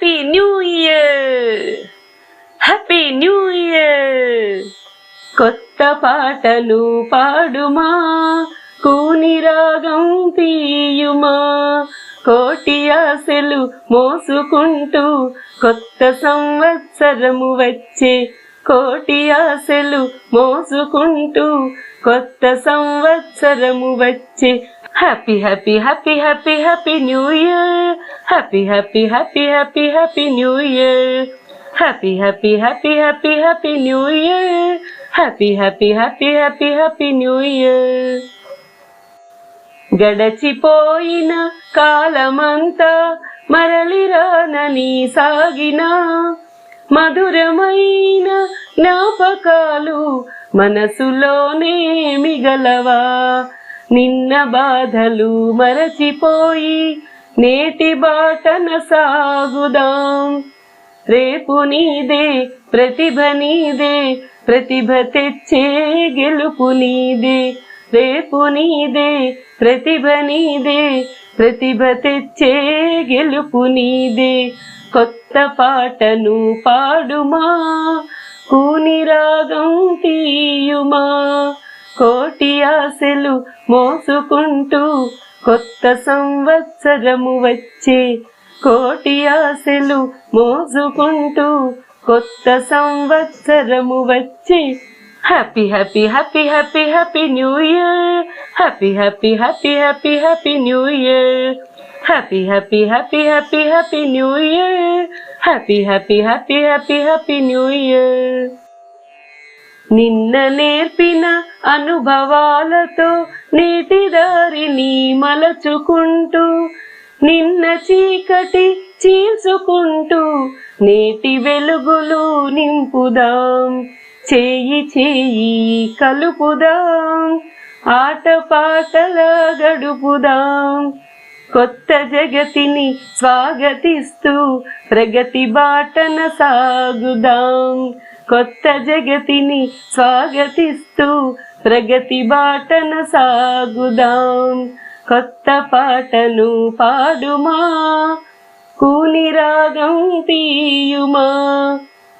Happy new year happy new year కొత్త పాటలు పాడుమా కూని రాగం తీయుమా కోటి ఆశలు మోసుకుంటూ కొత్త సంవత్సరము వచ్చే కోటి ఆశలు మోసుకుంటూ కొత్త సంవత్సరము వచ్చే happy happy happy happy happy new year happy happy happy happy happy new year happy happy happy happy happy new year happy happy happy happy happy new year గడచిపోయిన కాలమంతా మరలి రానని సాగిన మధురమైన జ్ఞాపకాలు మనసులోనే మిగలవా? నిన్న బాధలు మరచిపోయి నేటి బాటన సాగుదాం. రేపు నీదే ప్రతిభ నీదే ప్రతిభ తెచ్చే గెలుపు నీదే. రేపు నీదే ప్రతిభ నీదే ప్రతిభ తెచ్చే గెలుపు నీదే. కొత్త పాటను పాడుమా కూని రాగం తీయుమా కోట ఆశలు మోసుకుంటూ కొత్త సంవత్సరము వచ్చే కోటి ఆశలు మోసుకుంటూ కొత్త సంవత్సరము వచ్చే happy happy happy happy happy new year happy happy happy happy happy new year happy happy happy happy happy new year happy happy happy happy happy new year నిన్న నేర్పిన అనుభవాలతో నేటి దారిని మలచుకుంటూ నిన్న చీకటి చీల్చుకుంటూ నేటి వెలుగులు నింపుదాం. చేయి చేయి కలుపుదాం. ఆట పాటల గడుపుదాం. కొత్త జగతిని స్వాగతిస్తూ ప్రగతి బాటన సాగుదాం. కొత్త జగతిని స్వాగతిస్తూ ప్రగతి బాటన సాగుదాం. కొత్త పాటను పాడుమా? కూని రాగం తీయుమా?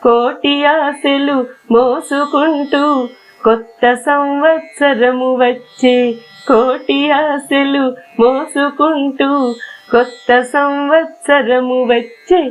కోటి ఆశలు మోసుకుంటూ కొత్త సంవత్సరము వచ్చే కోటి ఆశలు మోసుకుంటూ కొత్త సంవత్సరము వచ్చే